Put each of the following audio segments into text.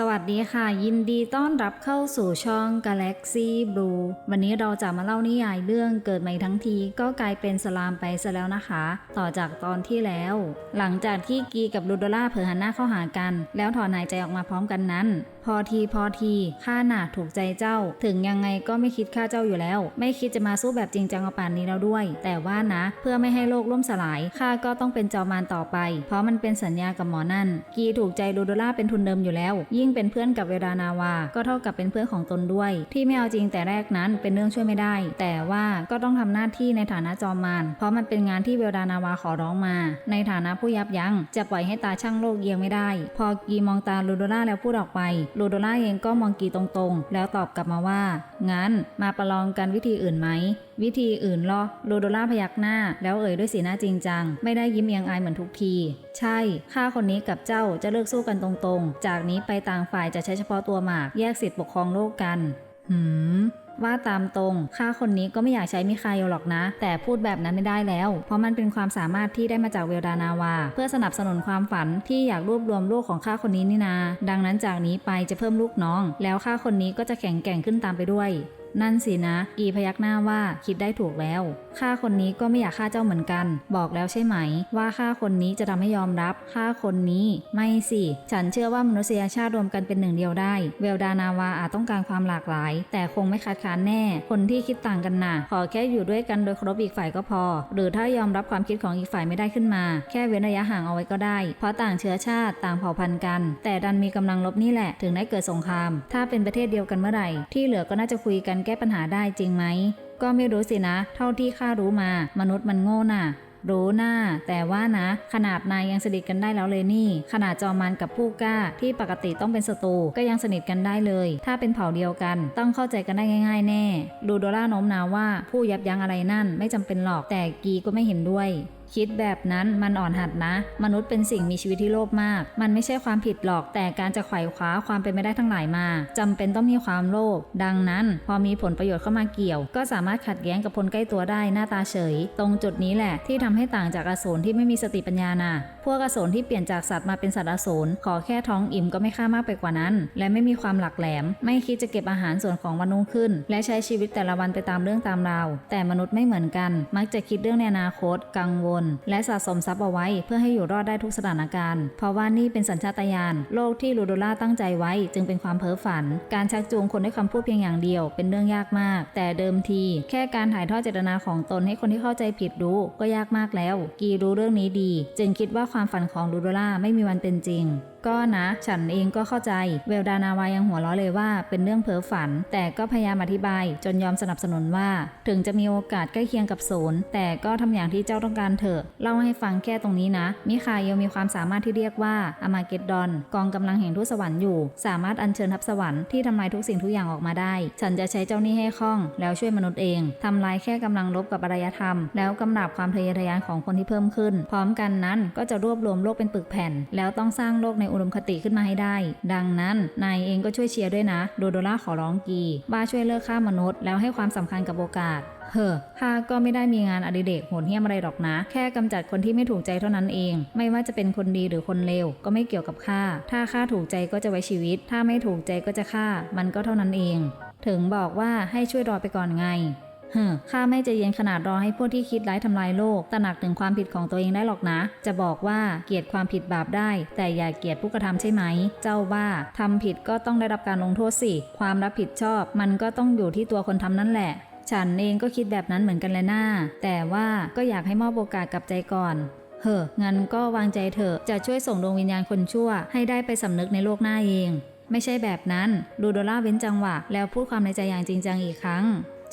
สวัสดีค่ะ ยินดีต้อนรับเข้าสู่ช่อง Galaxy Blue วันนี้เราจะมาเล่านิยายเรื่องเกิดใหม่ทั้งทีก็กลายเป็นสลามไปซะแล้วนะคะ ต่อจากตอนที่แล้ว หลังจากที่กีกับลูโดล่าเผลอหันหน้าเข้าหากัน แล้วถอนหายใจออกมาพร้อมกันนั้น พอทีพอทีข้าหนาถูกใจเจ้า ถึงยังไงก็ไม่คิดฆ่าเจ้าอยู่แล้ว ไม่คิดจะมาสู้แบบจริงจังเอาป่านนี้แล้วด้วย แต่ว่านะ เพื่อไม่ให้โลกล่มสลายข้าก็ต้องเป็นจอมารต่อไป เพราะมันเป็นสัญญากับหมอนั่น กีถูกใจลูโดล่าเป็นทุนเดิมอยู่แล้วยิ่งเป็นเพื่อนกับเวลานาวา ก็เท่ากับเป็นเพื่อนของตนด้วย ที่ไม่เอาจริงแต่แรกนั้นเป็นเรื่องช่วยไม่ได้ แต่ว่าก็ต้องทำหน้าที่ในฐานะจอมมารเพราะมันเป็นงานที่เวลานาวาขอร้องมา ในฐานะผู้ยับยั้งจะปล่อยให้ตาช่างโลกเอียงไม่ได้ พอกีมองตาลูโดล่าแล้วพูดออกไปลูโดล่าเองก็มองกีตรงๆ แล้วตอบกลับมาว่างั้นมาประลองกันวิธีอื่นไหม วิธีอื่นหรอโรโดล่าพยักหน้า แล้วเอ่ยด้วยสีหน้าจริงจัง ไม่ได้ยิ้มเอียงอายเหมือนทุกที ใช่ข้าคนนี้กับเจ้าจะเลิกสู้กันตรงๆ จากนี้ไปต่างฝ่ายจะใช้เฉพาะตัวหมาก แยกสิทธิปกครองโลกกันหืม ว่าตามตรงข้าคนนี้ก็ไม่อยากใช้มิคาโยหรอกนะ แต่พูดแบบนั้นไม่ได้แล้ว เพราะมันเป็นความสามารถที่ได้มาจากเวลดานาวา เพื่อสนับสนุนความฝันที่อยากรวบรวมลูกของข้าคนนี้นี่นา ดังนั้นจากนี้ไปจะเพิ่มลูกน้อง แล้วข้าคนนี้ก็จะแข็งแกร่งขึ้นตามไปด้วย นั่นสินะ กีพยักหน้าว่าคิดได้ถูกแล้ว ข้าคนนี้ก็ไม่อยากฆ่าเจ้าเหมือนกัน บอกแล้วใช่ไหม ว่าข้าคนนี้จะทำให้ยอมรับข้าคนนี้ไม่สิ ฉันเชื่อว่ามนุษยชาติรวมกันเป็นหนึ่งเดียวได้ เวลดานาวาอาจต้องการความหลากหลาย แต่คงไม่คัดค้านแน่ คนที่คิดต่างกันน่ะ ขอแค่อยู่ด้วยกันโดยเคารพอีกฝ่ายก็พอ หรือถ้ายอมรับความคิดของอีกฝ่ายไม่ได้ขึ้นมา แค่เว้นระยะห่างเอาไว้ก็ได้ เพราะต่างเชื้อชาติต่างเผ่าพันธุ์กัน แต่ดันมีกำลังลบนี่แหละ ถึงได้เกิดสงคราม ถ้าเป็นประเทศเดียวกันเมื่อไหร่ ที่เหลือก็น่าจะคุยกันแก้ปัญหาได้จริงไหม ก็ไม่รู้สินะ เท่าที่ข้ารู้มา มนุษย์มันโง่น่ะรู้หน้า แต่ว่านะ ขนาดนายยังสนิทกันได้แล้วเลยนี่ ขนาดจอมันกับผู้กล้า ที่ปกติต้องเป็นศัตรูก็ยังสนิทกันได้เลย ถ้าเป็นเผ่าเดียวกัน ต้องเข้าใจกันได้ง่าย ๆ แน่ ดูโดล่าโน้มน้าวว่าผู้ยับยั้งอะไรนั่นไม่จำเป็นหรอกแต่กีก็ไม่เห็นด้วย คิดแบบนั้นมันอ่อนหัดนะ มนุษย์เป็นสิ่งมีชีวิตที่โลภมาก มันไม่ใช่ความผิดหรอกแต่การจะไขว่คว้าความเป็นไม่ได้ทั้งหลายมาจำเป็นต้องมีความโลภดังนั้น พอมีผลประโยชน์เข้ามาเกี่ยว ก็สามารถขัดแย้งกับคนใกล้ตัวได้หน้าตาเฉย ตรงจุดนี้แหละที่ทำให้ต่างจากอสูรที่ไม่มีสติปัญญาน่ะพวกอสูรที่เปลี่ยนจากสัตว์มาเป็นสัตว์อสูรขอแค่ท้องอิ่มก็ไม่ค่ามากไปกว่านั้น และไม่มีความหลักแหลม ไม่คิดจะเก็บอาหารส่วนของวันนุ่งขึ้น และใช้ชีวิตแต่ละวันไปตามเรื่องตามราวแต่มนุษย์ไม่เหมือนกัน มักจะคิดเรื่องในอนาคตกังวลและสะสมทรัพย์เอาไว้เพื่อให้อยู่รอดได้ทุกสถานการณ์ เพราะว่านี่เป็นสัญชาตญาณโลกที่ลูโดล่าตั้งใจไว้ จึงเป็นความเพ้อฝัน การชักจูงคนด้วยคำพูดเพียงอย่างเดียว เป็นเรื่องยากมาก แต่เดิมที แค่การถ่ายทอดเจตนาของตนให้คนที่เข้าใจผิดรู้ก็ยากมากแล้ว กีรู้เรื่องนี้ดี จึงคิดว่าความฝันของลูโดล่าไม่มีวันเป็นจริง ก็นะ ฉันเองก็เข้าใจ เวลดานาวายังหัวเราะเลยว่าเป็นเรื่องเพ้อฝัน แต่ก็พยายามอธิบาย จนยอมสนับสนุนว่า ถึงจะมีโอกาสใกล้เคียงกับศูนย์แต่ก็ทำอย่างที่เจ้าต้องการเถอะเล่าให้ฟังแค่ตรงนี้นะ มิคาเอลมีความสามารถที่เรียกว่าอมาเกดดอน กองกำลังแห่งทูตสวรรค์อยู่ สามารถอัญเชิญทัพสวรรค์ที่ทำลายทุกสิ่งทุกอย่างออกมาได้ ฉันจะใช้เจ้านี้ให้คล่องแล้วช่วยมนุษย์เองทำลายแค่กำลังลบกับอารยธรรม แล้วกำราบความทะเยอทะยานของคนที่เพิ่มขึ้น พร้อมกันนั้นก็จะรวบรวมโลกเป็นปึกแผ่น แล้วต้องสร้างโลกในอุดมคติขึ้นมาให้ได้ ดังนั้นนายเองก็ช่วยเชียร์ด้วยนะโดโดล่าขอร้องกีว่าช่วยเลิกฆ่ามนุษย์ แล้วให้ความสำคัญกับโอกาสเฮ้อข้าก็ไม่ได้มีงานอดิเรกโหดเหี้ยมอะไรหรอกนะ แค่กำจัดคนที่ไม่ถูกใจเท่านั้นเอง ไม่ว่าจะเป็นคนดีหรือคนเลวก็ไม่เกี่ยวกับข้า ถ้าข้าถูกใจก็จะไว้ชีวิต ถ้าไม่ถูกใจก็จะฆ่า มันก็เท่านั้นเอง ถึงบอกว่าให้ช่วยรอไปก่อนไง ฮ้อข้าไม่ใจะเย็นขนาดรอให้พวกที่คิดร้ายทำลายโลก ตระหนักถึงความผิดของตัวเองได้หรอกนะ จะบอกว่าเกลียดความผิดบาปได้ แต่อย่าเกลียดผู้กระทำใช่ไหม เจ้าว่าทำผิดก็ต้องได้รับการลงโทษสิ ความรับผิดชอบ มันก็ต้องอยู่ที่ตัวคนทำนั่นแหละฉันเองก็คิดแบบนั้นเหมือนกันแหละน้า แต่ว่าก็อยากให้มอบโอกาสกับใจก่อน เฮ้องั้นก็วางใจเถอะ จะช่วยส่งดวงวิญญาณคนชั่ว ให้ได้ไปสำนึกในโลกหน้าเอง ไม่ใช่แบบนั้น ดูโดล่าเว้นจังหวะ แล้วพูดความในใจอย่างจริงจังอีกครั้ง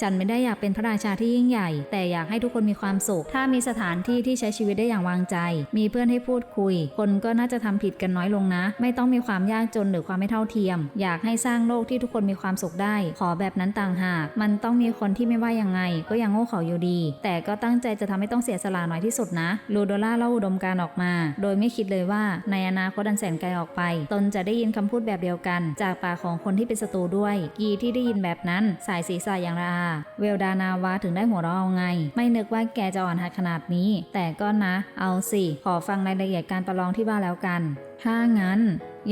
ฉันไม่ได้อยากเป็นพระราชาที่ยิ่งใหญ่ แต่อยากให้ทุกคนมีความสุข ถ้ามีสถานที่ที่ใช้ชีวิตได้อย่างวางใจ มีเพื่อนให้พูดคุย คนก็น่าจะทำผิดกันน้อยลงนะ ไม่ต้องมีความยากจนหรือความไม่เท่าเทียม อยากให้สร้างโลกที่ทุกคนมีความสุขได้ ขอแบบนั้นต่างหาก มันต้องมีคนที่ไม่ว่ายังไง ก็ยังโง่เขาอยู่ดี แต่ก็ตั้งใจจะทำให้ต้องเสียสละน้อยที่สุดนะ ลูโดล่าเล่าอุดมการออกมา โดยไม่คิดเลยว่าในอนาคตอันแสนไกลออกไป ตนจะได้ยินคำพูดแบบเดียวกัน จากปากของคนที่เป็นศัตรูด้วย กีที่ได้ยินแบบนั้น สายศีรษะอย่างระอาเวลดานาวาถึงได้หัวเราะเอาไง ไม่นึกว่าแกจะอ่อนหัดขนาดนี้ แต่ก็นะ เอาสิ ขอฟังรายละเอียดการประลองที่ว่าแล้วกัน ถ้างั้น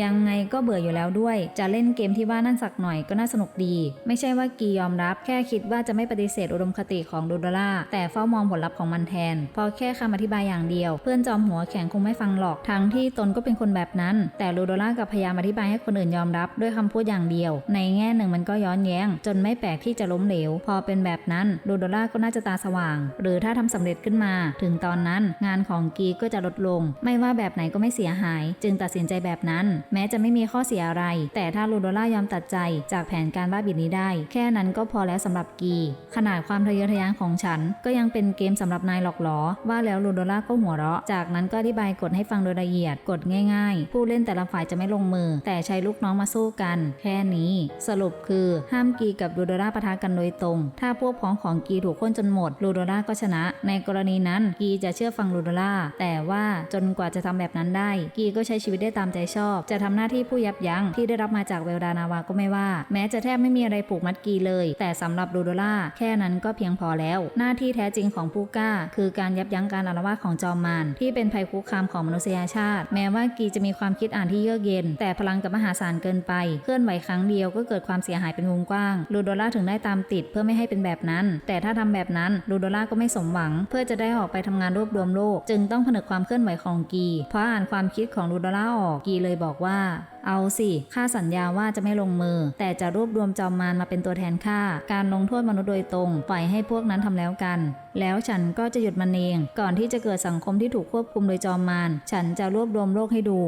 ยังไงก็เบื่ออยู่แล้วด้วย จะเล่นเกมที่ว่านั่นสักหน่อยก็น่าสนุกดี ไม่ใช่ว่ากียอมรับ แค่คิดว่าจะไม่ปฏิเสธอุดมคติของดูดอล่าแต่เฝ้ามองผลลัพธ์ของมันแทน พอแค่คำอธิบายอย่างเดียว เพื่อนจอมหัวแข็งคงไม่ฟังหรอก ทั้งที่ตนก็เป็นคนแบบนั้น แต่ลูโดล่ากับพยายามอธิบายให้คนอื่นยอมรับด้วยคำพูดอย่างเดียว ในแง่หนึ่งมันก็ย้อนแย้ง จนไม่แปลกที่จะล้มเหลว พอเป็นแบบนั้นลูโดล่าก็น่าจะตาสว่าง หรือถ้าทำสำเร็จขึ้นมา ถึงตอนนั้น งานของกีก็จะลดลง ไม่ว่าแบบไหนก็ไม่เสียหาย จึงตัดสินใจแบบนั้นแม้จะไม่มีข้อเสียอะไร แต่ถ้าลูโดล่ายอมตัดใจจากแผนการบ้าบิดนี้ได้ แค่นั้นก็พอแล้วสำหรับกี ขนาดความทะเยอทะยานของฉัน ก็ยังเป็นเกมสำหรับนายหลอกหลอ ว่าแล้วลูโดล่าก็หัวเราะ จากนั้นก็อธิบายกฎให้ฟังโดยละเอียดกฎง่ายๆ ผู้เล่นแต่ละฝ่ายจะไม่ลงมือ แต่ใช้ลูกน้องมาสู้กัน แค่นี้ สรุปคือห้ามกีกับลูโดล่าปะทะกันโดยตรง ถ้าพวกพ้องของกีถูกค้นจนหมดลูโดล่าก็ชนะ ในกรณีนั้นกีจะเชื่อฟังลูโดล่าแต่ว่าจนกว่าจะทำแบบนั้นได้ กีก็ใช้ชีวิตได้ตามใจชอบจะทำหน้าที่ผู้ยับยั้งที่ได้รับมาจากเวลดานาวาก็ไม่ว่า แม้จะแทบไม่มีอะไรผูกมัดกีเลย แต่สำหรับลูโดล่าแค่นั้นก็เพียงพอแล้ว หน้าที่แท้จริงของผู้กล้า คือการยับยั้งการอาละวาดของจอมมารที่เป็นภัยคุกคามของมนุษยชาติ แม้ว่ากีจะมีความคิดอ่านที่เยือกเย็น แต่พลังกับมหาศาลเกินไป เคลื่อนไหวครั้งเดียวก็เกิดความเสียหายเป็นวงกว้างลูโดล่าถึงได้ตามติดเพื่อไม่ให้เป็นแบบนั้น แต่ถ้าทำแบบนั้นลูโดล่าก็ไม่สมหวัง เพื่อจะได้ออกไปทำงานรวบรวมโลก จึงต้องผนึกความเคลื่อนไหวของกีเพราะอ่านความคิดของลูโดล่าออกกีเลยบอกว่า เอาสิข้าสัญญาว่าจะไม่ลงมือ แต่จะรวบรวมจอมมารมาเป็นตัวแทนข้าการลงโทษมนุษย์โดยตรงปล่อยให้พวกนั้นทำแล้วกัน แล้วฉันก็จะหยุดมันเอง ก่อนที่จะเกิดสังคมที่ถูกควบคุมโดยจอมมารฉันจะรวบรวมโลกให้ดู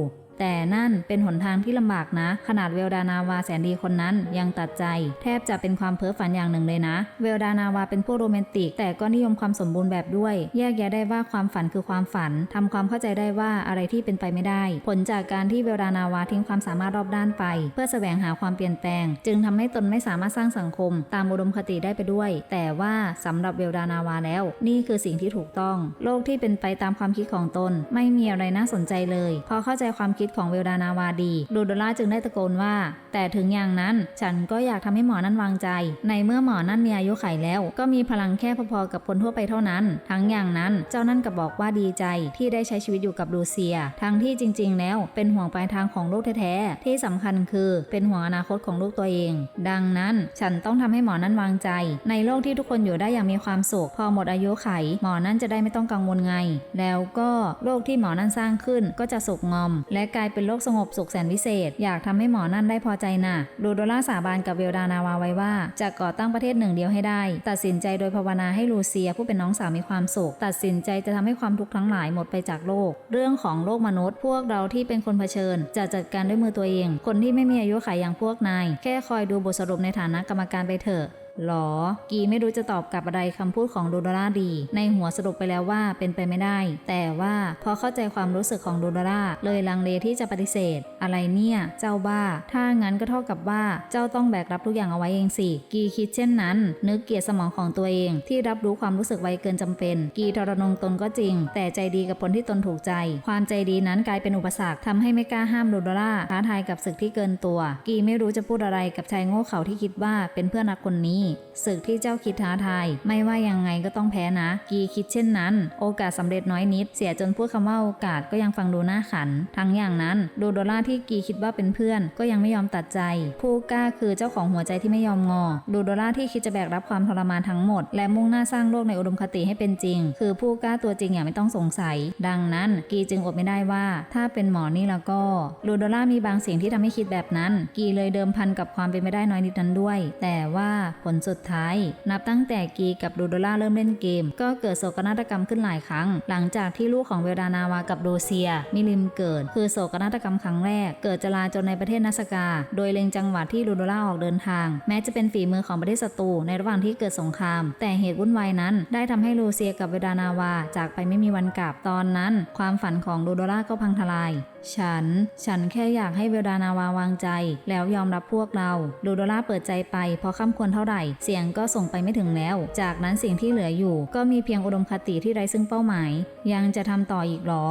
แต่นั่นเป็นหนทางที่ลำบากนะ ขนาดเวลดานาวาแสนดีคนนั้นยังตัดใจ แทบจะเป็นความเพ้อฝันอย่างหนึ่งเลยนะ เวลดานาวาเป็นผู้โรแมนติก แต่ก็นิยมความสมบูรณ์แบบด้วย แยกแยะได้ว่าความฝันคือความฝันทำความเข้าใจได้ว่าอะไรที่เป็นไปไม่ได้ ผลจากการที่เวลดานาวาทิ้งความสามารถรอบด้านไป เพื่อแสวงหาความเปลี่ยนแปลง จึงทำให้ตนไม่สามารถสร้างสังคม ตามอุดมคติได้ไปด้วย แต่ว่าสำหรับเวลดานาวาแล้ว นี่คือสิ่งที่ถูกต้อง โลกที่เป็นไปตามความคิดของตน ไม่มีอะไรน่าสนใจเลย พอเข้าใจความคิดของเวลดานาวาดีลูโดล่าจึงได้ตะโกนว่า แต่ถึงอย่างนั้นฉันก็อยากทำให้หมอนั่นวางใจ ในเมื่อหมอนั่นมีอายุไขแล้ว ก็มีพลังแค่พอๆกับคนทั่วไปเท่านั้น ทั้งอย่างนั้นเจ้านั่นก็บอกว่าดีใจที่ได้ใช้ชีวิตอยู่กับลูเซีย ทั้งที่จริง ๆ แล้วเป็นห่วงปลายทางของลูกแท้ๆที่สำคัญคือเป็นห่วงอนาคตของลูกตัวเอง ดังนั้นฉันต้องทำให้หมอนั่นวางใจ ในโลกที่ทุกคนอยู่ได้อย่างมีความสุขพอหมดอายุไข หมอนั่นจะได้ไม่ต้องกังวลไง แล้วก็โลกที่หมอนั่นสร้างขึ้นก็จะสุขงอม และกลายเป็นโลกสงบสุขแสนวิเศษ อยากทำให้หมอนั่นได้พอใจน่ะลูโดล่าสาบานกับเวลดานาวาไว้ว่าจะก่อตั้งประเทศหนึ่งเดียวให้ได้ ตัดสินใจโดยภาวนาให้ลูเซียผู้เป็นน้องสาวมีความสุข ตัดสินใจจะทำให้ความทุกข์ทั้งหลายหมดไปจากโลก เรื่องของโลกมนุษย์ พวกเราที่เป็นคนเผชิญ จะจัดการด้วยมือตัวเอง คนที่ไม่มีอายุขัยอย่างพวกนาย แค่คอยดูบทสรุปในฐานะกรรมการไปเถอะ หรอ กีไม่รู้จะตอบกลับอะไรคำพูดของโดดร่าดี ในหัวสรุปไปแล้วว่าเป็นไปไม่ได้ แต่ว่าพอเข้าใจความรู้สึกของโดดร่าเลยลังเลที่จะปฏิเสธ อะไรเนี่ย เจ้าบ้า ถ้างั้นก็เท่ากับว่าเจ้าต้องแบกรับทุกอย่างเอาไว้เองสิ กีคิดเช่นนั้น นึกเกลียดสมองของตัวเอง ที่รับรู้ความรู้สึกไวเกินจำเป็น กีทรนงตนก็จริง แต่ใจดีกับคนที่ตนถูกใจ ความใจดีนั้นกลายเป็นอุปสรรคทำให้ไม่กล้าห้ามโดดร่าท้าทายกับศึกที่เกินตัว กีไม่รู้จะพูดอะไรกับชายโง่เขลาที่คิดว่าเป็นเพื่อนรักคนนี้ศึกที่เจ้าคิดท้าทายไม่ว่ายังไงก็ต้องแพ้นะ กีคิดเช่นนั้น โอกาสสำเร็จน้อยนิด เสียจนพูดคำว่าโอกาสก็ยังฟังดูน่าขัน ทั้งอย่างนั้นดูโดล่าที่กีคิดว่าเป็นเพื่อน ก็ยังไม่ยอมตัดใจ ผู้กล้าคือเจ้าของหัวใจที่ไม่ยอมงอดูโดล่าที่คิดจะแบกรับความทรมานทั้งหมด และมุ่งหน้าสร้างโลกในอุดมคติให้เป็นจริง คือผู้กล้าตัวจริงอย่างไม่ต้องสงสัย ดังนั้น กีจึงอดไม่ได้ว่า ถ้าเป็นหมอนี่แล้วก็ลูโดล่ามีบางสิ่งที่ทำให้คิดแบบนั้น กีเลยเดิมพันกับความเป็นไม่ได้น้อยนิดนั้นด้วย แต่ว่าผลสุดท้าย นับตั้งแต่กีกับลูโดล่าเริ่มเล่นเกม ก็เกิดโศกนาฏกรรมขึ้นหลายครั้ง หลังจากที่ลูกของเวลานาวากับโดเซีย มิลิมเกิด คือโศกนาฏกรรมครั้งแรก เกิดจลาจนในประเทศนัสกา โดยเล็งจังหวัดที่ลูโดล่าออกเดินทาง แม้จะเป็นฝีมือของประเทศศัตรูในระหว่างที่เกิดสงคราม แต่เหตุวุ่นวายนั้น ได้ทำให้ลูเซียกับเวลดานาวาจากไปไม่มีวันกลับตอนนั้น ความฝันของลูโดล่าก็พังทลาย ฉัน ฉันแค่อยากให้เวลานาวาวางใจ แล้วยอมรับพวกเราลูโดล่าเปิดใจไปพอค่ำควรเท่าไหร่ เสียงก็ส่งไปไม่ถึงแล้ว จากนั้นสิ่งที่เหลืออยู่ ก็มีเพียงอุดมคติที่ไร้ซึ่งเป้าหมาย ยังจะทำต่ออีกหรอ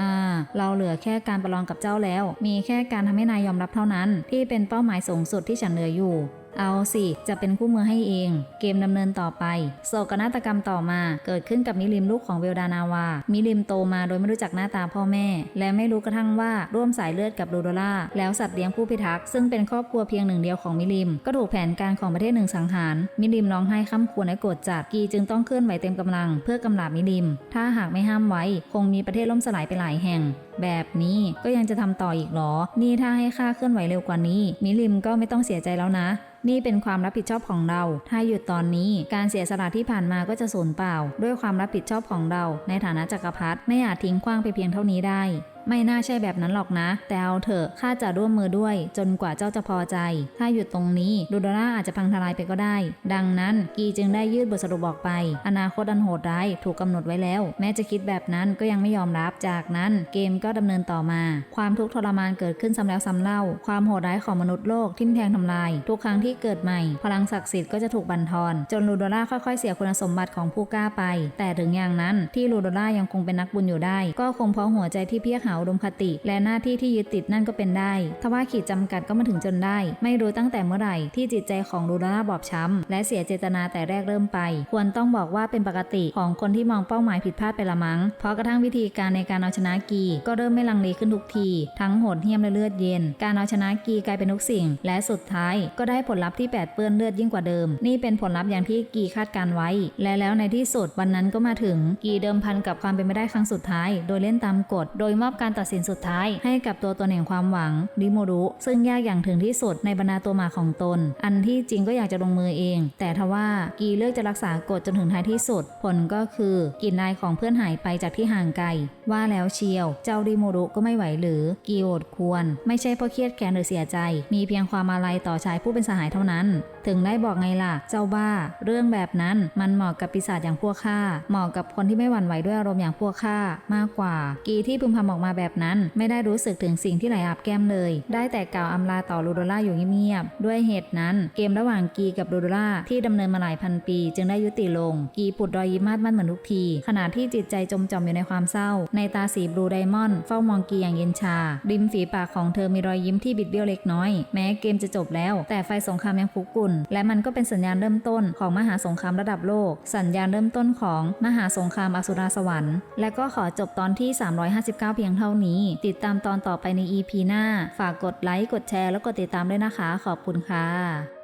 อ่า เราเหลือแค่การประลองกับเจ้าแล้ว มีแค่การทำให้นายยอมรับเท่านั้น ที่เป็นเป้าหมายสูงสุดที่ฉันเหลืออยู่ เอาสิ จะเป็นคู่มือให้เอง เกมดำเนินต่อไป โศกนาฏกรรมต่อมาเกิดขึ้นกับมิลิมลูกของเวลดานาวา มิลิมโตมาโดยไม่รู้จักหน้าตาพ่อแม่ และไม่รู้กระทั่งว่าร่วมสายเลือดกับโดโดล่าแล้วสัตว์เลี้ยงผู้พิทักษ์ซึ่งเป็นครอบครัวเพียงหนึ่งเดียวของมิลิม ก็ถูกแผนการของประเทศหนึ่งสังหาร มิลิมร้องไห้ข้ามควรและโกรธจัดกีจึงต้องเคลื่อนไหวเต็มกำลัง เพื่อกำราบมิลิม ถ้าหากไม่ห้ามไว้ คงมีประเทศล่มสลายไปหลายแห่ง แบบนี้ก็ยังจะทำต่ออีกเหรอ นี่ถ้าให้ข้าเคลื่อนไหวเร็วกว่านี้ มิลิมก็ไม่ต้องเสียใจแล้วนะนี่เป็นความรับผิดชอบของเรา ถ้าหยุดตอนนี้ การเสียสละที่ผ่านมาก็จะสูญเปล่า ด้วยความรับผิดชอบของเรา ในฐานะจักรพรรดิไม่อาจทิ้งขว้างไปเพียงเท่านี้ได้ ไม่น่าใช่แบบนั้นหรอกนะ แต่เอาเถอะข้าจะร่วมมือด้วย จนกว่าเจ้าจะพอใจ ถ้าหยุดตรงนี้ดูดอล่าอาจจะพังทลายไปก็ได้ ดังนั้นกีจึงได้ยืดบทสรุปออกไป อนาคตอันโหดร้ายถูกกำหนดไว้แล้ว แม้จะคิดแบบนั้นก็ยังไม่ยอมรับจากนั้นเกมก็ดำเนินต่อมา ความทุกข์ทรมานเกิดขึ้นซ้ำแล้วซ้ำเล่า ความโหดร้ายของมนุษย์โลกทิ่มแทงทำลาย ทุกครั้งที่เกิดใหม่ พลังศักดิ์สิทธิ์ก็จะถูกบั่นทอน จนลูโดล่าค่อยๆ เสียคุณสมบัติของผู้กล้าไป แต่ถึงอย่างนั้นที่ลูโดล่ายังคงเป็นนักบุญอยู่ได้ ก็คงเพราะหัวใจที่เพียกหาอุดมคติ และหน้าที่ที่ยึดติดนั่นก็เป็นได้ทว่าขีดจำกัดก็มาถึงจนได้ ไม่รู้ตั้งแต่เมื่อไหร่ที่จิตใจของลูโดล่าบอบช้ำและเสียเจตนาแต่แรกเริ่มไป ควรต้องบอกว่าเป็นปกติของคนที่มองเป้าหมายผิดพลาดไปละมั้ง เพราะกระทั่งวิธีการในการเอาชนะกีก็เริ่มไม่ลังเลขึ้นทุกที ทั้งโหดเหี้ยมและเลือดเย็น การเอาชนะกีกลายเป็นทุกสิ่ง และสุดท้ายก็ได้ผลลัพธ์ที่แปดเปื้อนเลือดยิ่งกว่าเดิม นี่เป็นผลลัพธ์อย่างที่กีคาดการไว้ และแล้วในที่สุดวันนั้นก็มาถึงกีเดิมพันกับความเป็นไปได้ครั้งสุดท้าย โดยเล่นตามกฎ โดยมอบการตัดสินสุดท้ายให้กับตัวตนแห่งความหวังริโมรุซึ่งยากอย่างถึงที่สุดในบรรดาตัวหมาของตน อันที่จริงก็อยากจะลงมือเอง แต่ทว่ากีเลือกจะรักษากฎจนถึงท้ายที่สุด ผลก็คือกลิ่นนายของเพื่อนหายไปจากที่ห่างไกล ว่าแล้วเชียว เจ้าริโมรุก็ไม่ไหวหรือกีโอดควร ไม่ใช่เพราะเครียดแค้นหรือเสียใจ มีเพียงความอาลัยต่อชายผู้เป็นสหายเท่านั้น ถึงได้บอกไงล่ะ เจ้าบ้า เรื่องแบบนั้นมันเหมาะกับปีศาจอย่างพวกข้าเหมาะกับคนที่ไม่หวั่นไหวด้วยอารมณ์อย่างพวกข้ามากกว่า กีที่พึมพำออกมาแบบนั้นไม่ได้รู้สึกถึงสิ่งที่ไหลอาบแก้มเลย ได้แต่กล่าวอำลาต่อลูโดล่าอยู่เงียบๆด้วยเหตุนั้น เกมระหว่างกีกับลูโดล่าที่ดำเนินมาหลายพันปี จึงได้ยุติลง กีปุดรอยยิ้มมาดมั่นเหมือนทุกที ขณะที่จิตใจจมจอมอยู่ในความเศร้า ในตาสีบลูไดมอนด์เฝ้ามองกีอย่างเย็นชา ริมฝีปากของเธอมีรอยยิ้มที่บิดเบี้ยวเล็กน้อย แม้เกมจะจบแล้ว แต่ไฟสงครามยังคุกกุ่นและมันก็เป็นสัญญาณเริ่มต้นของมหาสงครามระดับโลก สัญญาณเริ่มต้นของมหาสงครามอสุราสวรรค์ และก็ขอจบตอนที่ 359 เพียงเท่านี้ ติดตามตอนต่อไปใน EP หน้า ฝากกดไลค์ กดแชร์ แล้วกดติดตามด้วยนะคะ ขอบคุณค่ะ